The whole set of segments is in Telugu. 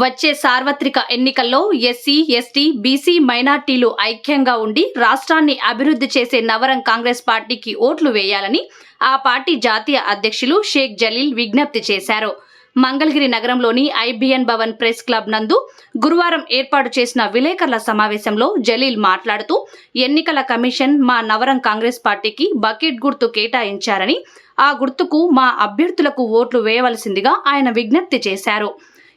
వచ్చే సార్వత్రిక ఎన్నికల్లో ఎస్సీ ఎస్టీ బీసీ మైనార్టీలు ఐక్యంగా ఉండి రాష్ట్రాన్ని అభివృద్ధి చేసే నవరం కాంగ్రెస్ పార్టీకి ఓట్లు వేయాలని ఆ పార్టీ జాతీయ అధ్యక్షులు షేక్ జలీల్ విజ్ఞప్తి చేశారు. మంగళగిరి నగరంలోని ఐబిఎన్ భవన్ ప్రెస్ క్లబ్ నందు గురువారం ఏర్పాటు చేసిన విలేకరుల సమావేశంలో జలీల్ మాట్లాడుతూ ఎన్నికల కమిషన్ మా నవరం కాంగ్రెస్ పార్టీకి బకెట్ గుర్తు కేటాయించారని ఆ గుర్తుకు మా అభ్యర్థులకు ఓట్లు వేయవలసిందిగా ఆయన విజ్ఞప్తి చేశారు.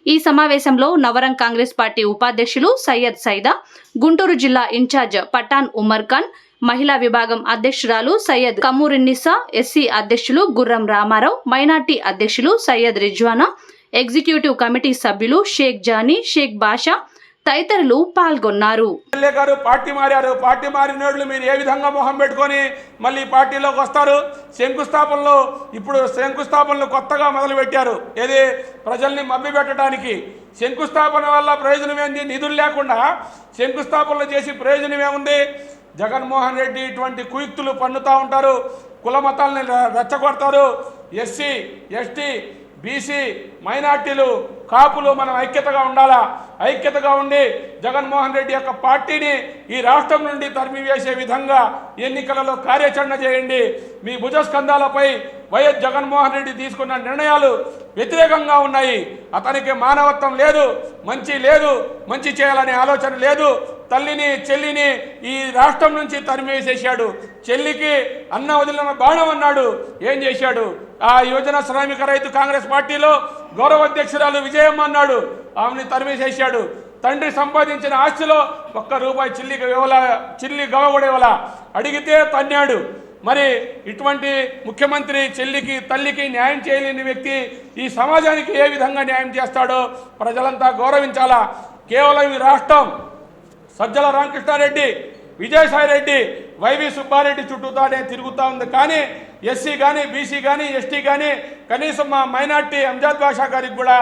ఈ సమావేశంలో నవరం కాంగ్రెస్ పార్టీ ఉపాధ్యక్షులు సయ్యద్ సైదా గుంటూరు జిల్లా ఇన్ఛార్జ్ పఠాన్ ఉమర్ ఖాన్ మహిళా విభాగం అధ్యక్షురాలు సయ్యద్ కమూరిన్నిసా ఎస్సీ అధ్యక్షులు గుర్రం రామారావు మైనార్టీ అధ్యక్షులు సయ్యద్ రిజ్వానా ఎగ్జిక్యూటివ్ కమిటీ సభ్యులు షేక్ జానీ షేక్ బాషా తదితరులు పాల్గొన్నారు. గారు పార్టీ మారారు. పార్టీ మారినోళ్ళు మీరు ఏ విధంగా మొహం పెట్టుకొని మళ్ళీ పార్టీలోకి వస్తారు? శంకుస్థాపనలు ఇప్పుడు శంకుస్థాపనలు కొత్తగా మొదలుపెట్టారు. ఏది? ప్రజల్ని మభ్య పెట్టడానికి శంకుస్థాపన వల్ల ప్రయోజనం ఏంది? నిధులు లేకుండా శంకుస్థాపనలు చేసి ప్రయోజనం ఏముంది? జగన్మోహన్ రెడ్డి ఇటువంటి కుయుక్తులు పన్నుతూ ఉంటారు. కుల మతాలని రెచ్చగొడతారు. ఎస్సీ ఎస్టీ బీసీ మైనార్టీలు కాపులు మనం ఐక్యతగా ఉండాలా? ఐక్యతగా ఉండి జగన్మోహన్ రెడ్డి యొక్క పార్టీని ఈ రాష్ట్రం నుండి తరిమివేసే విధంగా ఎన్నికలలో కార్యాచరణ చేయండి. మీ భుజస్కంధాలపై వైఎస్ జగన్మోహన్ రెడ్డి తీసుకున్న నిర్ణయాలు వ్యతిరేకంగా ఉన్నాయి. అతనికి మానవత్వం లేదు మంచి లేదు మంచి చేయాలనే ఆలోచన లేదు. తల్లిని చెల్లిని ఈ రాష్ట్రం నుంచి తరిమివేసేసాడు చెల్లికి అన్న వదిలిన బాణం అన్నాడు. ఏం చేశాడు? ఆ యువజన శ్రామిక రైతు కాంగ్రెస్ పార్టీలో గౌరవ అధ్యక్షురాలు విజయమ్మ అన్నాడు. ఆమెని తరిమేసేసాడు తండ్రి సంపాదించిన ఆస్తిలో ఒక్క రూపాయి చిల్లికి ఇవ్వలా చిల్లి గవగొడేవల అడిగితే తన్నాడు. మరి ఇటువంటి ముఖ్యమంత్రి చెల్లికి తల్లికి న్యాయం చేయలేని వ్యక్తి ఈ సమాజానికి ఏ విధంగా న్యాయం చేస్తాడో ప్రజలంతా గౌరవించాలా? కేవలం ఈ రాష్ట్రం సజ్జల రామకృష్ణారెడ్డి విజయసాయిరెడ్డి వైవి సుబ్బారెడ్డి చుట్టూతానే తిరుగుతూ ఉంది. కానీ ఎస్సీ కానీ బీసీ కానీ ఎస్టీ కానీ కనీసం మా మైనార్టీ అంజాద్ బాషా గారికి కూడా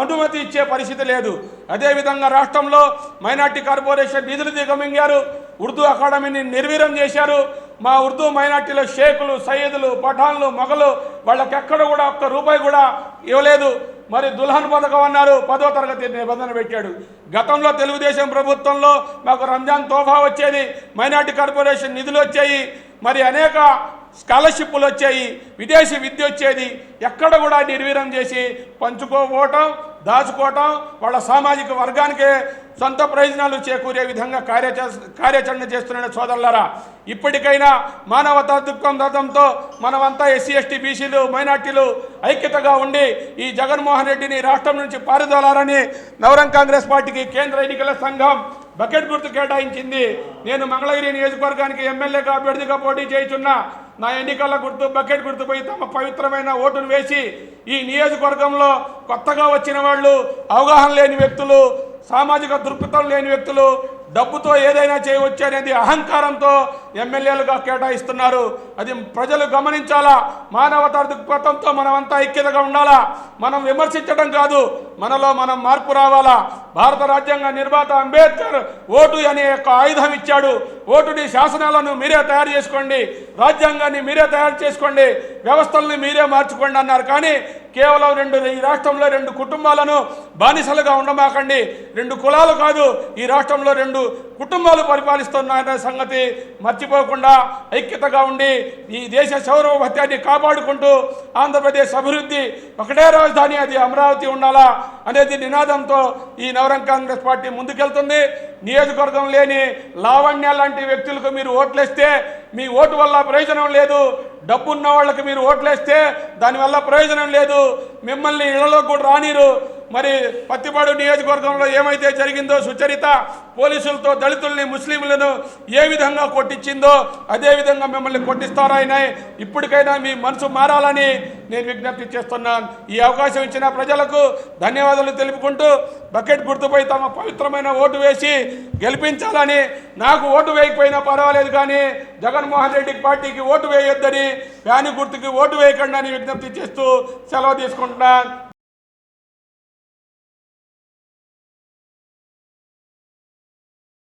అనుమతి ఇచ్చే పరిస్థితి లేదు. అదేవిధంగా రాష్ట్రంలో మైనార్టీ కార్పొరేషన్ నిధులు దిగమింగారు. ఉర్దూ అకాడమీని నిర్వీరం చేశారు. మా ఉర్దూ మైనార్టీలో షేకులు సయ్యదులు పఠాన్లు మొగలు వాళ్ళకి ఎక్కడ కూడా ఒక్క రూపాయి కూడా ఇవ్వలేదు. మరి దుల్హన్ పథకం అన్నారు పదో తరగతి నిబంధన పెట్టాడు. గతంలో తెలుగుదేశం ప్రభుత్వంలో మాకు రంజాన్ తోఫా వచ్చేది మైనార్టీ కార్పొరేషన్ నిధులు వచ్చాయి మరి అనేక స్కాలర్షిప్లు వచ్చాయి విదేశీ విద్య వచ్చేది ఎక్కడ కూడా నిర్వీరం చేసి పంచుకోపోవటం దాచుకోవటం వాళ్ళ సామాజిక వర్గానికే సొంత ప్రయోజనాలు చేకూరే విధంగా కార్య కార్యాచరణ చేస్తున్న సోదరులారా. ఇప్పటికైనా మానవతా దృక్పథంతో మనమంతా ఎస్సీ ఎస్టీ బీసీలు మైనార్టీలు ఐక్యతగా ఉండి ఈ జగన్మోహన్ రెడ్డిని రాష్ట్రం నుంచి పారిదోలాలని నవరం కాంగ్రెస్ పార్టీకి కేంద్ర ఎన్నికల సంఘం బకెట్ గుర్తు కేటాయించింది. నేను మంగళగిరి నియోజకవర్గానికి ఎమ్మెల్యేగా అభ్యర్థిగా పోటీ చేయుచున్నా నా ఎన్నికల గుర్తు బకెట్ గుర్తుపై తమ పవిత్రమైన ఓటును వేసి ఈ నియోజకవర్గంలో కొత్తగా వచ్చిన వాళ్ళు అవగాహన లేని వ్యక్తులు సామాజిక దృక్పథం లేని వ్యక్తులు డబ్బుతో ఏదైనా చేయవచ్చు అనేది అహంకారంతో ఎమ్మెల్యేలుగా కేటాయిస్తున్నారు. అది ప్రజలు గమనించాలా? మానవతా దృక్పథంతో మనమంతా ఐక్యతగా ఉండాలా? మనం విమర్శించడం కాదు మనలో మనం మార్పు రావాలా? భారత రాజ్యాంగ నిర్మాత అంబేద్కర్ ఓటు అనే యొక్క ఆయుధం ఇచ్చాడు. ఓటుని శాసనాలను మీరే తయారు చేసుకోండి రాజ్యాంగాన్ని మీరే తయారు చేసుకోండి వ్యవస్థల్ని మీరే మార్చుకోండి అన్నారు. కానీ కేవలం రెండు ఈ రాష్ట్రంలో రెండు కుటుంబాలను బానిసలుగా ఉండమాకండి. రెండు కులాలు కాదు ఈ రాష్ట్రంలో రెండు కుటుంబాలు పరిపాలిస్తున్నాయనే సంగతి మర్చిపోకుండా ఐక్యతగా ఉండి ఈ దేశ సౌరభత్యాన్ని కాపాడుకుంటూ ఆంధ్రప్రదేశ్ అభివృద్ధి ఒకటే రాజధాని అది అమరావతి ఉండాలా అనేది నినాదంతో ఈ నవరం కాంగ్రెస్ పార్టీ ముందుకెళ్తుంది. నియోజకవర్గం లేని లావణ్య లాంటి వ్యక్తులకు మీరు ఓట్లేస్తే మీ ఓటు వల్ల ప్రయోజనం లేదు. డబ్బున్న వాళ్ళకి మీరు ఓట్లేస్తే దానివల్ల ప్రయోజనం లేదు. మిమ్మల్ని ఇళ్ళలో కూడా రానిరు. మరి పత్తిపాడు నియోజకవర్గంలో ఏమైతే జరిగిందో సుచరిత పోలీసులతో దళితుల్ని ముస్లింలను ఏ విధంగా కొట్టించిందో అదేవిధంగా మిమ్మల్ని కొట్టిస్తారాయన ఇప్పటికైనా మీ మనసు మారాలని నేను విజ్ఞప్తి చేస్తున్నాను ఈ అవకాశం ఇచ్చిన ప్రజలకు ధన్యవాదాలు తెలుపుకుంటూ బకెట్ గుర్తుపై తమ పవిత్రమైన ఓటు వేసి గెలిపించాలని నాకు ఓటు వేయకపోయినా పర్వాలేదు కానీ జగన్మోహన్ రెడ్డి పార్టీకి ఓటు వేయొద్దని ఫ్యాని గుర్తుకి ఓటు వేయకండి అని విజ్ఞప్తి చేస్తూ సెలవు తీసుకుంటున్నాను